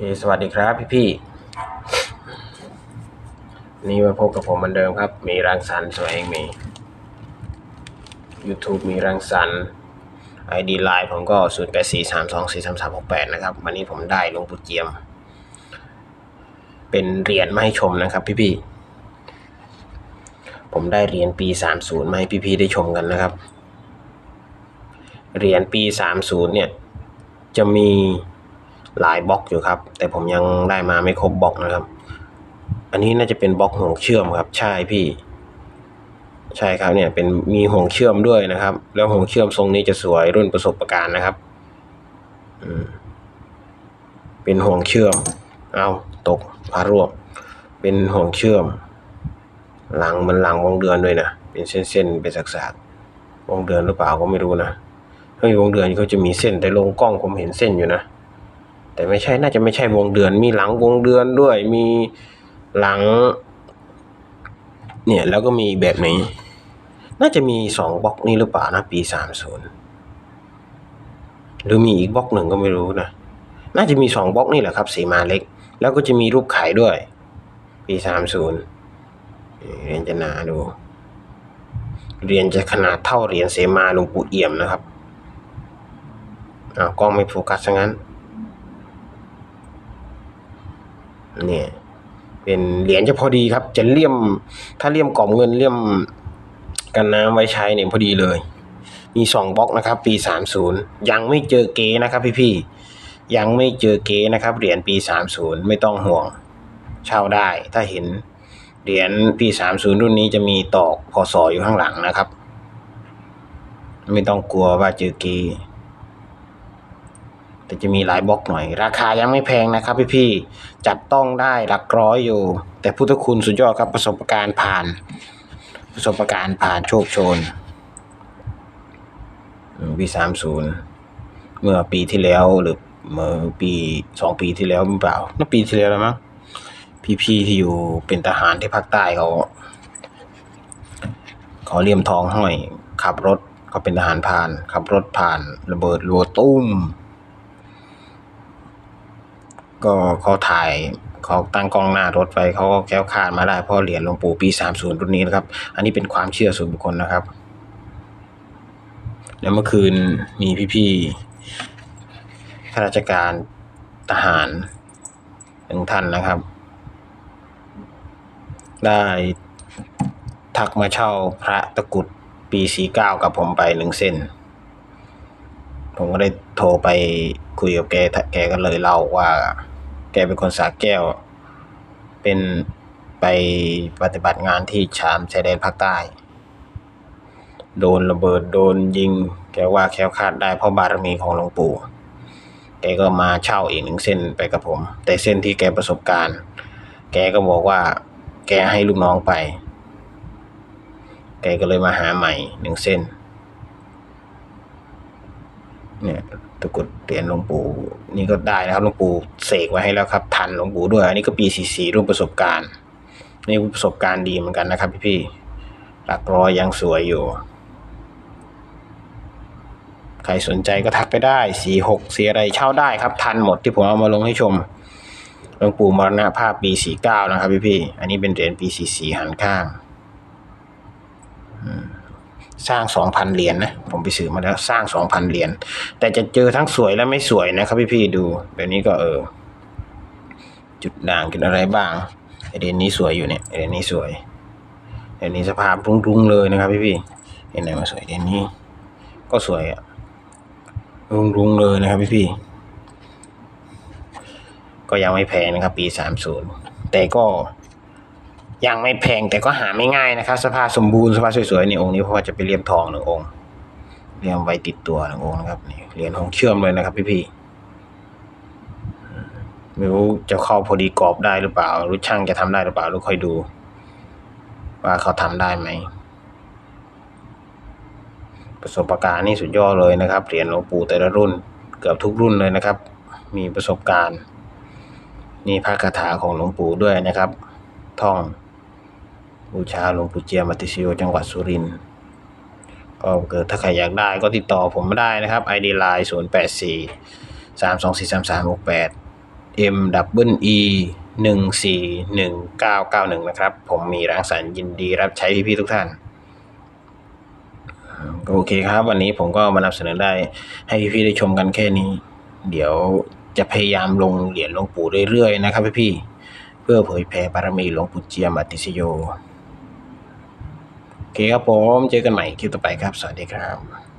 คสวัสดีครับพี่พี่นี่มาพบกับผมเหมือนเดิมครับ มีรังสรรค์สวยเองมี YouTube มีรังสรรค์ ID Line ผมก็ 0 8 4 3 2 4 3 3 6 8 นะครับ วันนี้ผมได้หลวงปู่เจียม เป็นเหรียญมาให้ชมนะครับพี่พี่ผมได้เหรียญปี 30 มาให้พี่พี่ได้ชมกันนะครับ เหรียญปี 30 เนี่ย จะมี หลายบล็อกอยู่ครับ แต่ผมยังได้มาไม่ครบบล็อกนะครับ อันนี้น่าจะเป็นบล็อกห่วงเชื่อมครับ ใช่พี่ ใช่ครับเนี่ยเป็นมีห่วงเชื่อมด้วยนะครับ แล้วห่วงเชื่อมทรงนี้จะสวยรุ่นประสบการณ์นะครับอืมเป็นห่วงเชื่อม เอาตกพารวบเป็นห่วงเชื่อม หลังมันหลังวงเดือนด้วยนะ เป็นเส้นๆเป็นสักๆวงเดือนหรือเปล่าก็ไม่รู้นะเฮ้ยวงเดือนเขาจะมีเส้นแต่ลงกล้องผมเห็นเส้นอยู่นะ แต่ไม่ใช่น่าจะไม่ใช่วงเดือน มีหลังวงเดือนด้วย มีหลัง เนี่ยแล้วก็มีแบบนี้ น่าจะมีสองบล็อกนี้หรือเปล่านะปีสามศูนย์หรือมีอีกบล็อกหนึ่งก็ไม่รู้นะ น่าจะมีสองบล็อกนี่แหละครับสีมาเล็ก แล้วก็จะมีรูปไข่ด้วย ปีสามศูนย์เรียนจะนาดูเรียนจะขนาดเท่าเหรียญเสมาหลวงปู่เอี่ยมนะครับอ้าวกล้องไม่โฟกัสซะงั้น เนี่ยเป็นเหรียญจะพอดีครับ จะเลี่ยมถ้าเลี่ยมกล่อมเงินเลี่ยมกันน้ำไว้ใช้เนี่ยพอดีเลย มีสองบล็อกนะครับ ปีสามศูนย์ยังไม่เจอเก๋นะครับพี่พี่ยังไม่เจอเก๋นะครับเหรียญปีสามศูนย์ไม่ต้องห่วงเช่าได้ ถ้าเห็นเหรียญปีสามศูนย์รุ่นนี้จะมีตอกพศอยู่ข้างหลังนะครับ ไม่ต้องกลัวว่าเจอเก๋ แต่จะมีหลายบล็อกหน่อย ราคายังไม่แพงนะครับพี่พี่ๆจับต้องได้หลักร้อยอยู่ แต่พุทธคุณสุดยอดครับประสบการณ์ผ่าน ประสบการณ์ผ่านโชคโชนปีสามศูนย์เมื่อปีที่แล้วหรือเมื่อปีสองปีที่แล้วหรือเปล่าน่าปีที่แล้วแล้วมั้งพี่ๆที่อยู่เป็นทหารที่ภาคใต้เขาเขาเลี่ยมทองห้อยขับรถเขาเป็นทหารผ่าน ขับรถผ่าน ระเบิดรัวตุ้ม ก็เขาถ่ายเขาตั้งกล้องหน้ารถไว้เขาก็แก้วคาดมาได้เพราะเหรียญหลวงปู่ปี30รุ่นนี้นะครับ อันนี้เป็นความเชื่อส่วนบุคคลนะครับ แล้วเมื่อคืนมีพี่ๆข้าราชการทหารหนึ่งท่านนะครับ ได้ทักมาเช่าพระตะกุดปี49กับผมไปหนึ่งเส้น ผมก็ได้โทรไปคุยกับแกแกก็เลยเล่าว่า แกเป็นคนสาแก้ว เป็นไปปฏิบัติงานที่ชามชายแดนภาคใต้ โดนระเบิดโดนยิง แกว่าแค้วคาดได้เพราะบารมีของหลวงปู่แกก็มาเช่าอีกหนึ่งเส้นไปกับผม แต่เส้นที่แกประสบการณ์ แกก็บอกว่า แกให้ลูกน้องไป แกก็เลยมาหาใหม่หนึ่งเส้น เนี่ยตะกุดเหรียญหลวงปู่นี่ก็ได้นะครับหลวงปู่เสกไว้ให้แล้วครับ ทันหลวงปู่ด้วย อันนี้ก็ปีสี่สี่รุ่นประสบการณ์ นี่ประสบการณ์ดีเหมือนกันนะครับพี่พี่ๆหลักร้อยยังสวยอยู่ ใครสนใจก็ทักไปได้สี่หกสีอะไรเช่าได้ครับ ทันหมดที่ผมเอามาลงให้ชมหลวงปู่มรณภาพปีสี่เก้านะครับพี่พี่ๆอันนี้เป็นเหรียญปีสี่สี่หันข้าง สร้างสองพันเหรียญนะ ผมไปซื้อมาแล้วสร้างสองพันเหรียญแต่จะเจอทั้งสวยและไม่สวยนะครับพี่พี่ดูแบบนี้ก็เออ จุดด่างจุดอะไรบ้างไอเดนนี้สวยอยู่เนี่ยไอเดนนี้สวยไอเดนนี้สภาพรุ้งๆเลยนะครับพี่พี่เห็นไหนมาสวยเดนนี้ก็สวยอะรุ้งๆเลยนะครับพี่พี่ก็ยังไม่แพงนะครับปีสามศูนย์แต่ก็ ยังไม่แพงแต่ก็หาไม่ง่ายนะครับสภาพสมบูรณ์สภาพสวยๆนี่องค์นี้เพราะว่าจะไปเลี่ยมทองหนึ่งองค์เลี่ยมไว้ติดตัวหนึ่งองค์นะครับนี่เหรียญของเชื่อมเลยนะครับ พี่ๆไม่รู้จะเข้าพอดีกรอบได้หรือเปล่ารือช่างจะทำได้หรือเปล่ารือค่อยดู ว่าเขาทำได้ไหมประสบการณ์นี่สุดยอดเลยนะครับเหรียญหลวงปู่แต่ละรุ่น เกือบทุกรุ่นเลยนะครับ มีประสบการณ์ นี่พระคาถาของหลวงปู่ด้วยนะครับ ท่อง บูชาหลวงปู่เจียมัติชิโยจังหวัดสุรินทร์ก็เกิดถ้าใครอยากได้ก็ติดต่อผมมาได้นะครับ ID Line 0 8 4 3 2 4 3 3 6 8 M W E หนึ่งสี่หนึ่งเก้าเก้าหนึ่งนะครับ ผมมีรังสรรค์ยินดีรับใช้พี่ๆทุกท่านโอเคครับ วันนี้ผมก็มานำเสนอได้ให้พี่ๆได้ชมกันแค่นี้ เดี๋ยวจะพยายามลงเหรียญหลวงปู่เรื่อยๆนะครับพี่ๆเพื่อเผยแผ่บารมีหลวงปู่เจียมอติสโย เคครับผม เจอกันใหม่คลิปต่อไปครับ สวัสดีครับ